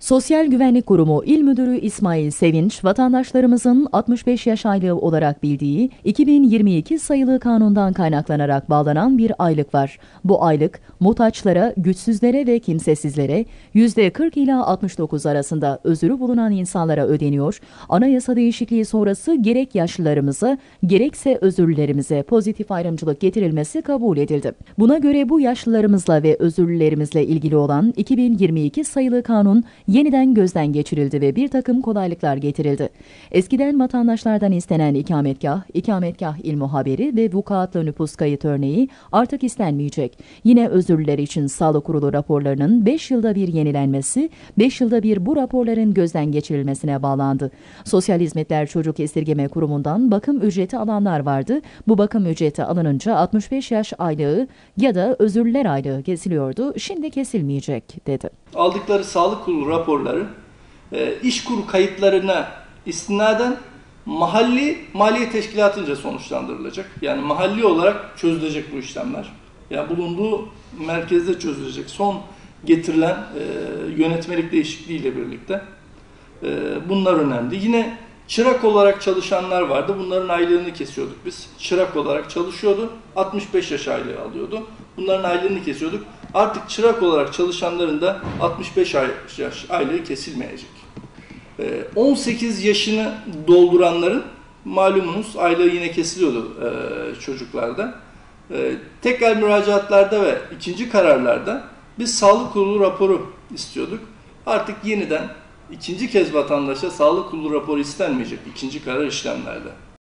Sosyal Güvenlik Kurumu İl Müdürü İsmail Sevinç, vatandaşlarımızın 65 yaş aylığı olarak bildiği 2022 sayılı kanundan kaynaklanarak bağlanan bir aylık var. Bu aylık, muhtaçlara, güçsüzlere ve kimsesizlere %40 ila 69 arasında özürü bulunan insanlara ödeniyor. Anayasa değişikliği sonrası gerek yaşlılarımıza, gerekse özürlülerimize pozitif ayrımcılık getirilmesi kabul edildi. Buna göre bu yaşlılarımızla ve özürlülerimizle ilgili olan 2022 sayılı kanun yeniden gözden geçirildi ve bir takım kolaylıklar getirildi. Eskiden vatandaşlardan istenen ikametgah, ikametgah il muhaberi ve vukuatlı nüfus kayıt örneği artık istenmeyecek. Yine özürlüler için sağlık kurulu raporlarının 5 yılda bir yenilenmesi, 5 yılda bir bu raporların gözden geçirilmesine bağlandı. Sosyal Hizmetler Çocuk Esirgeme Kurumu'ndan bakım ücreti alanlar vardı. Bu bakım ücreti alınınca 65 yaş aylığı ya da özürlüler aylığı kesiliyordu. Şimdi kesilmeyecek dedi. aldıkları sağlık kurulu raporları e, iş kuru kayıtlarına istinaden mahalli maliye teşkilatınca sonuçlandırılacak. Yani mahalli olarak çözülecek bu işlemler. Yani bulunduğu merkezde çözülecek. Son getirilen e, yönetmelik değişikliğiyle birlikte e, bunlar önemli. Yine çırak olarak çalışanlar vardı. Bunların aylığını kesiyorduk biz. Çırak olarak çalışıyordu. 65 yaş aylığı alıyordu. Bunların aylığını kesiyorduk. Artık çırak olarak çalışanların da 65 ay- yaş aylığı kesilmeyecek. Ee, 18 yaşını dolduranların malumunuz aylığı yine kesiliyordu e, çocuklarda. Ee, Tekrar müracaatlarda ve ikinci kararlarda biz sağlık kurulu raporu istiyorduk. Artık yeniden ikinci kez vatandaşa sağlık kurulu raporu istenmeyecek ikinci karar işlemlerde.